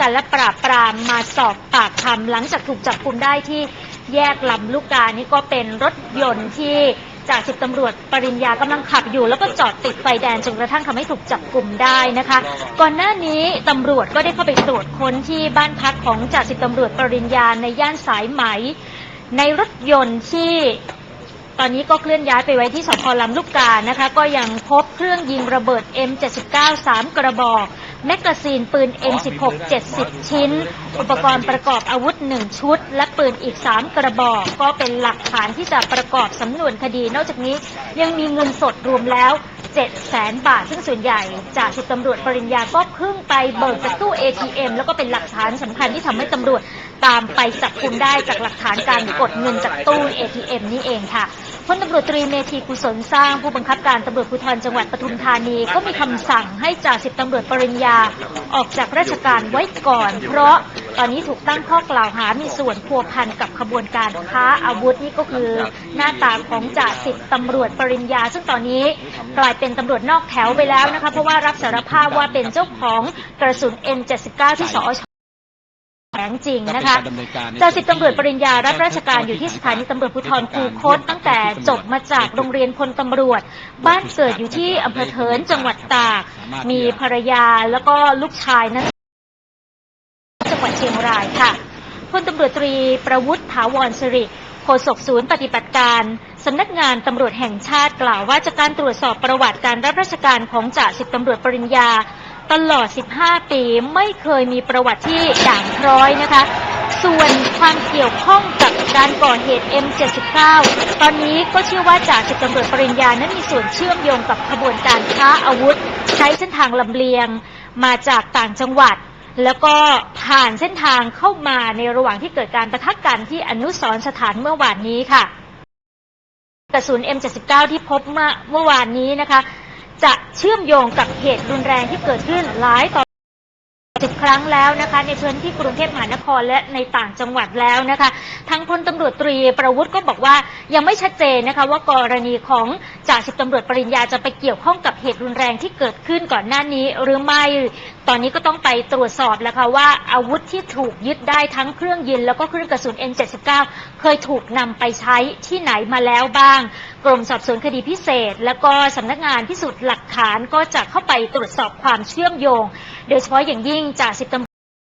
กันและปราบปรามมาสอบปากคำหลังจากถูกจับกลุมได้ที่แยกลำลูกกานี่ก็เป็นรถยนต์ที่จ่าสิบตำรวจปริญญากำลังขับอยู่ แล้วก็จอดติดไฟแดงจนกระทั่งทำให้ถูกจับกลุ่มได้นะคะ ก่อนหน้านี้ตำรวจก็ได้เข้าไปตรวจค้นที่บ้านพักของจ่าสิบตำรวจปริญญาในย่านสายไหม ในรถยนต์ที่ ตอนนี้ก็เคลื่อนย้ายไปไว้ที่สพลำลูกกานะคะ ก็ยังพบเครื่องยิงระเบิด M79 3 กระบอก แมกกาซีนปืน M16 70 ชิ้น อุปกรณ์ประกอบอาวุธ 1 ชุด และปืนอีก 3 กระบอก ก็เป็นหลักฐานที่จะประกอบสำนวนคดี นอกจากนี้ยังมีเงินสดรวมแล้ว7แสนบาท ซึ่งส่วนใหญ่จากสิบตำรวจปริญญาก็เพิ่งไปเบิกจากตู้ ATM แล้วก็เป็นหลักฐานสำคัญที่ทำให้ตำรวจ ตามไปจับกุมได้จากหลักฐานการกดเงินจากตู้ ATM นี่เองค่ะพลตำรวจตรีเมธีกุศลสร้างผู้บังคับการตำรวจภูธรจังหวัดปทุมธานีก็มีคำสั่งให้จ่าสิบตำรวจปริญญาออกจากราชการไว้ก่อน เพราะตอนนี้ถูกตั้งข้อกล่าวหามีส่วนพัวพันกับขบวนการค้าอาวุธนี่ก็คือ หน้าตาของจ่าสิบตำรวจปริญญา ซึ่งตอนนี้กลายเป็นตำรวจนอกแถวไปแล้วนะคะเพราะว่ารับสารภาพว่าเป็นเจ้าของกระสุน M79 ที่สอช แฝงจริงนะคะจ่าสิบตำรวจปริญญารับราชการอยู่ที่สถานีตำรวจภูธรคูคตตั้งแต่จบมาจากโรงเรียนพลตำรวจ บ้านเกิดอยู่ที่อำเภอเทินจังหวัดตาก มีภรรยาแล้วก็ลูกชายนั้นจังหวัดเชียงรายค่ะพลตำรวจตรีประวุฒิถาวรสิริโฆษกศูนย์ปฏิบัติการสำนักงานตำรวจแห่งชาติกล่าวว่าจากการตรวจสอบประวัติการรับราชการของจ่าสิบตำรวจปริญญา ตลอด 15 ปีไม่เคยมีประวัติที่ด่างพร้อยนะคะ ส่วนความเกี่ยวข้องกับการก่อเหตุ M79 ตอนนี้ก็เชื่อว่าจ่าสิบตำรวจปริญญานั้นมีส่วนเชื่อมโยงกับขบวนการค้าอาวุธ ใช้เส้นทางลำเลียงมาจากต่างจังหวัดแล้วก็ผ่านเส้นทางเข้ามาในระหว่างที่เกิดการประทักกันที่อนุสรสถานเมื่อวานนี้ค่ะ กระสุน M79 ที่พบเมื่อวานนี้นะคะ จะเชื่อมโยงกับเหตุรุนแรงที่เกิดขึ้นหลายต่อสิบครั้งแล้วนะคะในพื้นที่กรุงเทพมหานครและในต่างจังหวัดแล้วนะคะทั้งพลตำรวจตรีประวุฒิก็บอกว่า ยังไม่ชัดเจนนะคะว่ากรณีของจ่าสิบตำรวจปริญญาจะไปเกี่ยวข้องกับเหตุรุนแรงที่เกิดขึ้นก่อนหน้านี้ หรือไม่ตอนนี้ก็ต้องไปตรวจสอบแล้วค่ะว่าอาวุธที่ถูกยึดได้ทั้งเครื่องยิงแล้วก็เครื่องกระสุน N79 เคยถูกนำไปใช้ที่ไหนมาแล้วบ้าง กรมสอบสวนคดีพิเศษ แล้วก็สำนักงานพิสูจน์หลักฐานก็จะเข้าไปตรวจสอบความเชื่อมโยง โดยเฉพาะอย่างยิ่งจากสิบตำรวจ